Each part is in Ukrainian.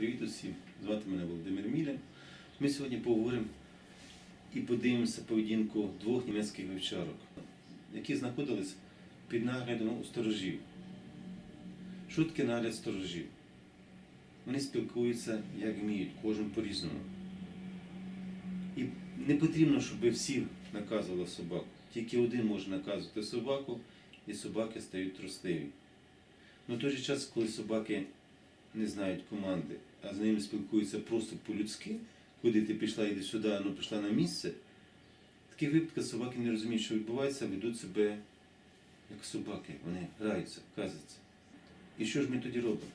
Привіт усім! Звати мене Володимир Мілін. Ми сьогодні поговоримо і подивимося поведінку двох німецьких вівчарок, які знаходились під наглядом у сторожів. Шутки нагляд сторожів. Вони спілкуються як вміють, кожен по-різному. І не потрібно, щоб всі наказували собаку. Тільки один може наказувати собаку, і собаки стають трусливі. Ну, в той же час, коли собаки не знають команди, а з ними спілкуються просто по-людськи, куди ти пішла, йди сюди, ну пішла на місце. В таких випадках собаки не розуміють, що відбувається, ведуть себе як собаки. Вони граються, казаться. І що ж ми тоді робимо?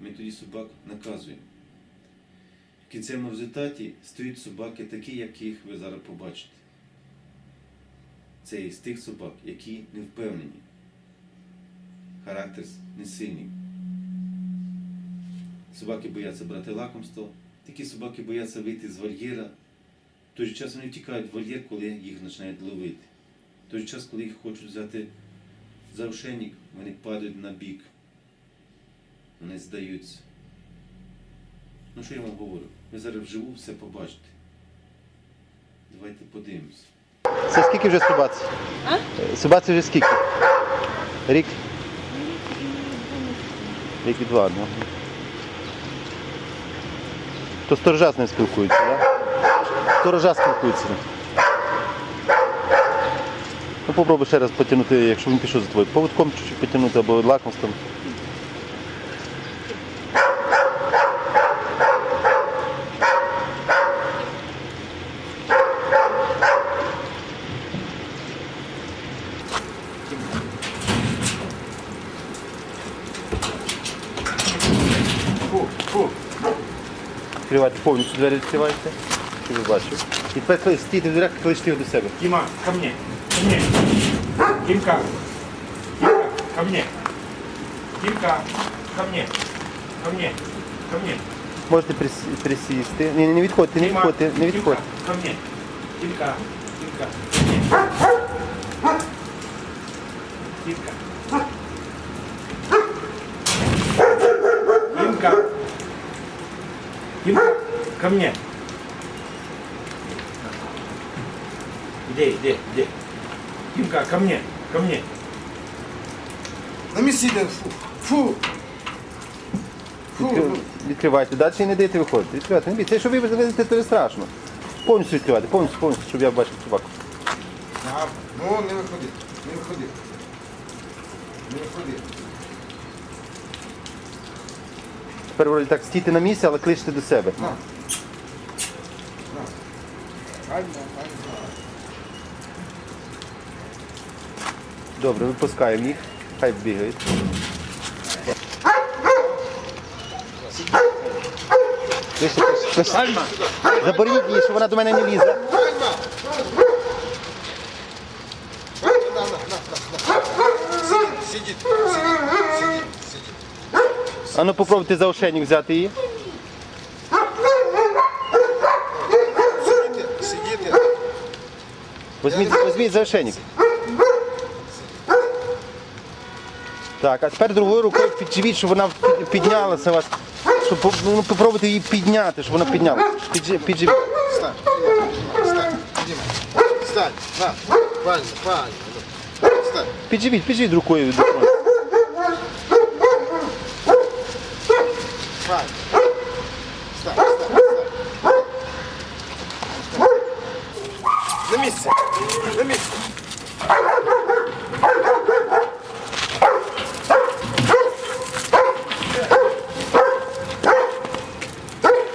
Ми тоді собак наказуємо. В кінцевому результаті стоять собаки такі, яких ви зараз побачите. Це із тих собак, які не впевнені. Характер не сильний. Собаки бояться брати лакомство, такі собаки бояться вийти з вольєра. В той же час вони втікають в вольєр, коли їх починають ловити. В той же час, коли їх хочуть взяти за ошейник, вони падають на бік. Вони здаються. Ну що я вам говорю? Ви зараз вживу все побачите. Давайте подивимось. Це скільки вже собаці? А? Собаці вже скільки? Рік? Рік і два, ну. То сторожа з ним спілкується, так? Сторожа спілкується. Ну попробуй ще раз потягнути, якщо він пішов за тобою. Поводком чуть-чуть потягнути або лакомством. Фу, фу. Відкривайте повністю двері відкривайте. Щоб ви бачили. І тепер коли стійте в дверях, кличте його до себе. Дима, ко мне. Ко мне. Димка. Димка, ко мне. Димка, ко мне. Ко мне. Ко мне. Можете прис- присісти. Ні, не відходьте, не Дима, відходьте, не Димка, відходьте. Ко мне. Димка. Димка. ко мне. Димка. Димка, ко мне. Где, где, где? Димка, ко мне, ко мне. На місці йде, фу. Фу. Фу. Відкрив- Відкривайте, далі не дайте виходити. Відкривайте, не бійтеся. Якщо ви везете, то не страшно. Повністю відкривайте, повністю, повністю, щоб я бачив собаку. Ага. Ну, не виходи. Не виходи. Не виходи. Тепер вроді так стійте на місці, але кличте до себе. На. На. Ай, на, ай, на. Добре, випускаємо їх. Хай бігають. Заборіть її, щоб вона до мене не лізла. Сидіть, сидіть, сидіть, сидіть. А ну попробуйте за ошейник взяти її. Сидіть, сидіть. Візьміть, візьміть за ошейник. Так, а тепер другою рукою підживіть, щоб вона піднялася у вас. Щоб ну, попробуйте її підняти, щоб вона піднялася. Піджи- Підживіть. Встань, встань, Дима. Встань, на. Правильно, правильно. Встань. Підживіть, підживіть рукою фронту. Правильно. Встань, встань, встань. На місце. На місце.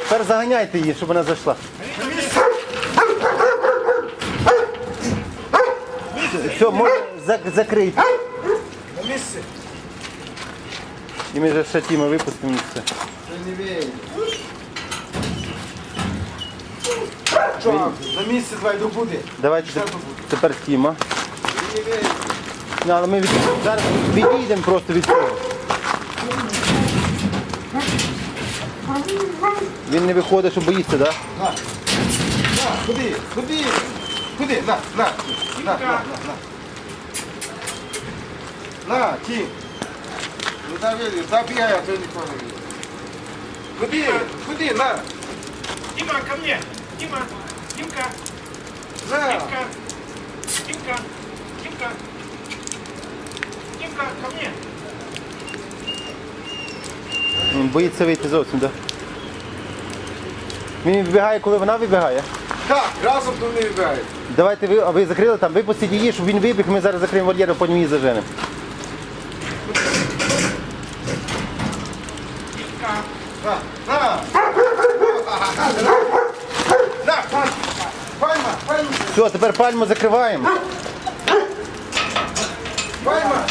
Тепер заганяйте її, щоб вона зайшла. Все, може, зак- закрийте. На місце. І ми вже ще Тіма випустимо і все. Не. Що? На місце давай добуди. Давайте теп- тепер Тіма. Не. Ну, але ми від... зараз відійдемо просто від цього. Він не виходить, що боїться, так? На. Куди? Куди? Куди? На, на. На, на, на, на. На, Тім. Ну да вірю, да бігай, а то нікого не вірю. Куди? Куди? На! Дима, ко мне! Дима! Димка! На! Димка! Димка! Димка! Димка, ко мне! Він боїться вийти зовсім, так? Він вибігає, коли вона вибігає. Так, разом до неї вибігають. Давайте ви, а ви закрили там, випустіть її, щоб він вибіг, ми зараз закриємо вольєр, а потім її заженемо. На! На! На! Пальма! Пальма! Пальма! Все, тепер пальму закриваємо. Пальма!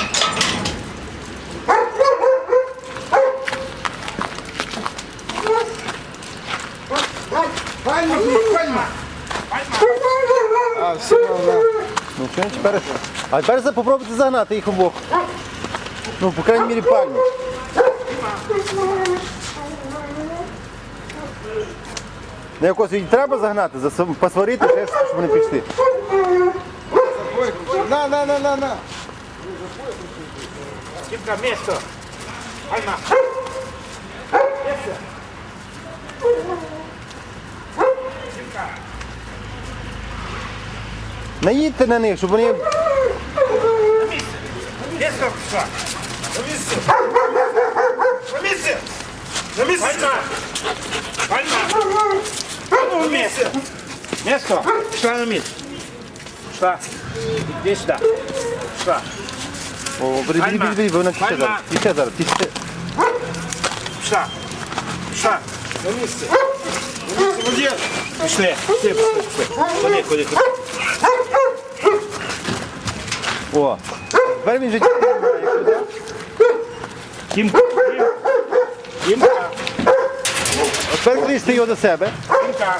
Пальма! А, все, на. Ну що, тепер. А тепер попробуйте загнати їх обох. Ну, по крайній мірі пальму. На якось її треба загнати, посварити, ще, щоб вони пішли. На, на, на, на, на. Димка, место! Альма! Место! Наїдьте на них, щоб вони. На! Место пошла! На місце! На місце! На місце! Пальма! Пальма! Ну, место! Место! Шла на место! Шла! Иди сюда! Шла! О, бери, бери, бери, бери, вона тіче зараз. Тіче зараз, тіче. Шла! Шла! На місце! На місце, Вольєр! Пішли! Пішли, пішли, пішли! Ходи, ходи, ходи! О. Тепер він же тікає. Дімка! Дімка! От Тепер кличте його до себе. Дімка!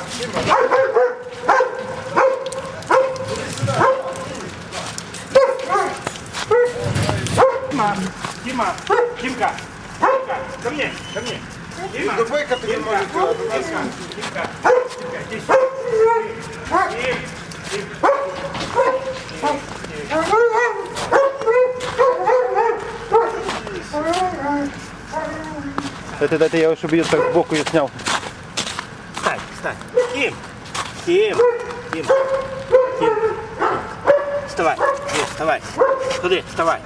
Дима! Дима! Димка! Димка! Ко мне! Ко мне! Дима! До байка ти не Димка! можеш туди, до нас. Димка! Дайте, дайте, я щоб я так збоку я зняв. Встань! Встань! Дим! Дим! Дим! Дим! Вставай! Дим, вставай! Ходи, вставай!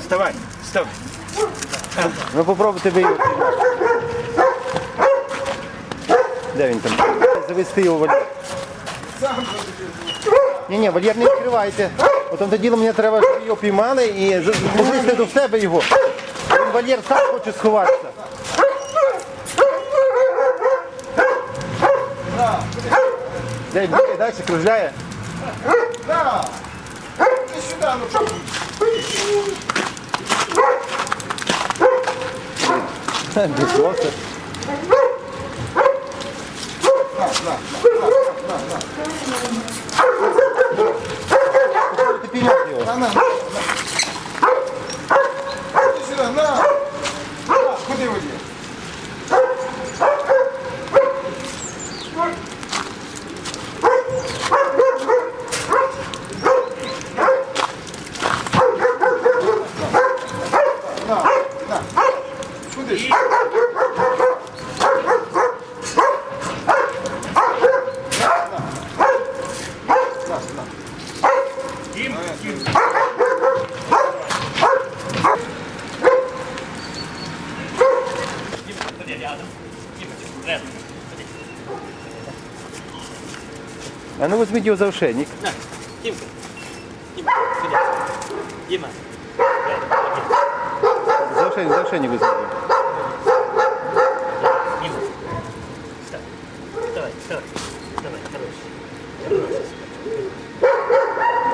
Вставай! Вставай! Ну попробуйте ви його. Де він там? Завести його в вольєр. Ні, ні, вольєр не відкривайте. Потім тоді мені треба, щоб його піймали і покличте до себе його. Він вольєр сам хоче сховатися. Де він бігає далі, кружляє? На! Іди сюди, ну що? Без носа. Попробуйте піймати його. На, на, на. Іди сюди, на! На, Куди Вольєр? На, на. Куди ж? Дим! Дим! Димка, ходи рядом. Димочка, рядом. Ходи. А ну візьміть його за ошейник. На, ходи. Дима. Рядом, ходи. За ошейник, за ошейник візьміть. його. Дима. Вставай. Вставай, вставай. Вставай, хороший.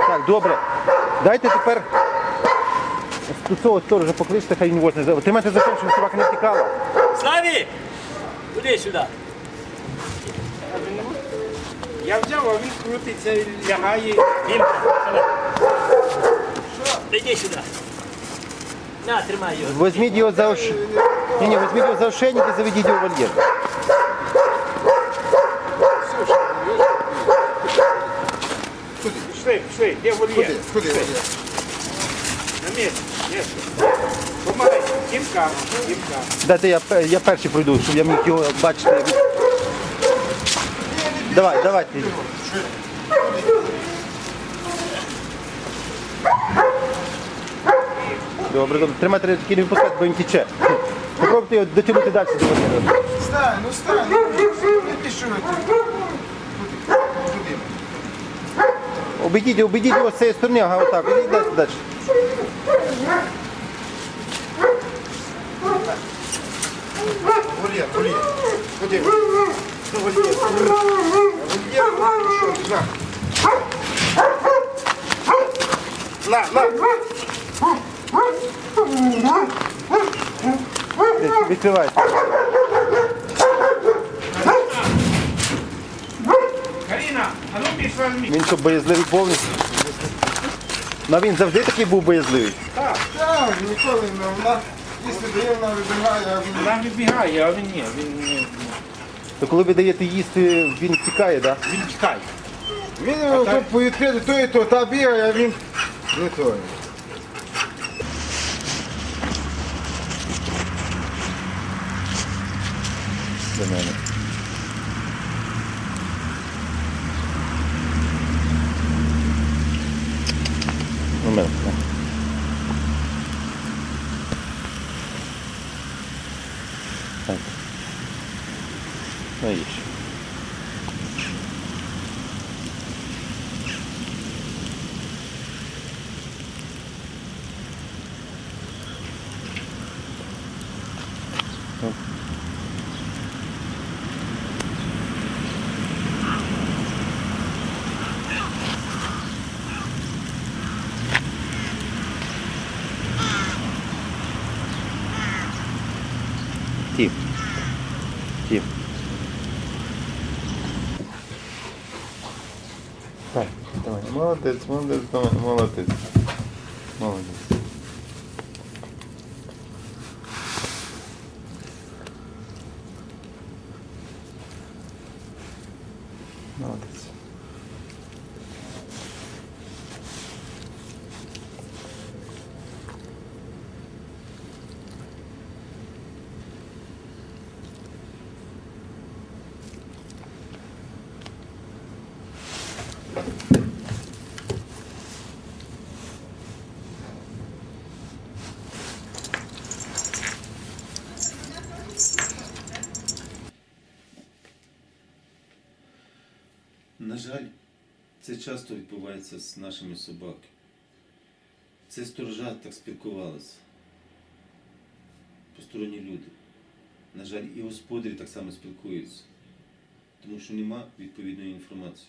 Так, добре. Дайте тепер з цього сторожа покличте, хай він возьме. Тримайте за те, щоб собака не втікала. Славі! Куди сюди? Я взяв, а він крутиться і лягає. Дімка, давай. Іди сюди. На, тримай його. Візьміть його за ош... Ні, ні, візьміть його за ошейник і заведіть його в вольєр. Пішли, пішли, де вольєр? Куди? Куди Вольєр? На місці, місце. Помагай. Дімка, Дімка. Дайте я, пе- я перший пройду, щоб я міг його бачити. Давай, давайте. Добре, добре. Тримайте тільки не випускати, бо він тече. Попробуйте його дотягнути далі до води. Стань, ну стань, ну не пішуйте. Куди? Обійдіть, обійдіть його з цієї сторони, ага, отак. Ідіть далі, далі. Вольєр, вольєр. Куди? На. На, на. Відкривайте. А ну пішла в мій. Він що боязливий повністю. Ну він завжди такий був боязливий. Так, ніколи не вона. Якщо дає, вона вибігає, а він Вона вибігає, а він ні, він, не- То коли ви даєте їсти, він тікає, так? він тікає. Він його тут повідкрити то і то, та бігає, а він не той. До мене. До мене. так. Так. Ну, їж. Тім. Тім. Так, давай. Молодець, молодець, молодець. Молодець. Молодець. На жаль, це часто відбувається з нашими собаками. Це сторожа так спілкувалися. Посторонні люди. На жаль, і господарі так само спілкуються, тому що нема відповідної інформації.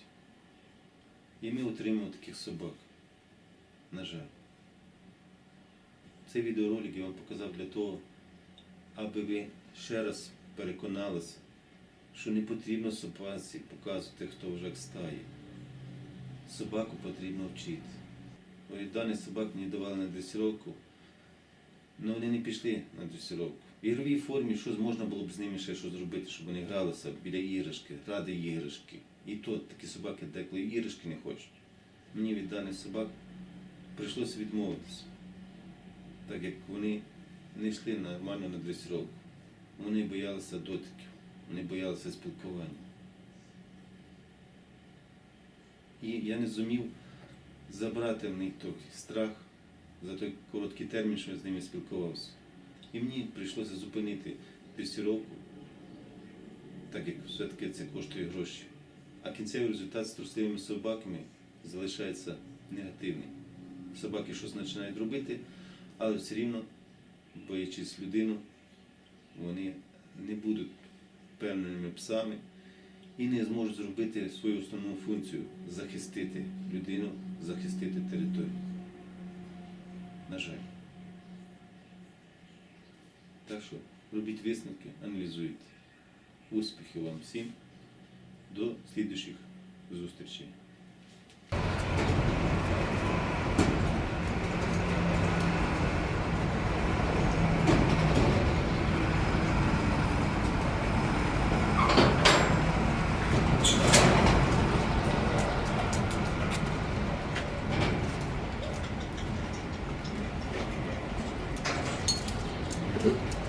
І ми отримуємо таких собак. На жаль. Цей відеоролик я вам показав для того, аби ви ще раз переконалися, що не потрібно собаці показувати, хто вже стає. Собаку потрібно вчити. Ой, даний собак мені давали на дресіровку, але вони не пішли на дресіровку. В ігровій формі щось можна було б з ними ще щось зробити, щоб вони гралися біля іграшки, ради іграшки. І то такі собаки деколи іграшки не хочуть. Мені від даних собак прийшлося відмовитися, так як вони не йшли нормально на дресіровку. Вони боялися дотиків, вони боялися спілкування. І я не зумів забрати в них той страх за той короткий термін, що я з ними спілкувався. І мені прийшлося зупинити дресіровку, так як все-таки це коштує гроші. А кінцевий результат з трусливими собаками залишається негативний. Собаки щось починають робити, але все рівно, боячись людину, вони не будуть певними псами і не зможуть зробити свою основну функцію захистити людину, захистити територію. На жаль. Так що робіть висновки, аналізуйте. Успіхів вам всім. До слідуючих зустрічей. Mm-hmm.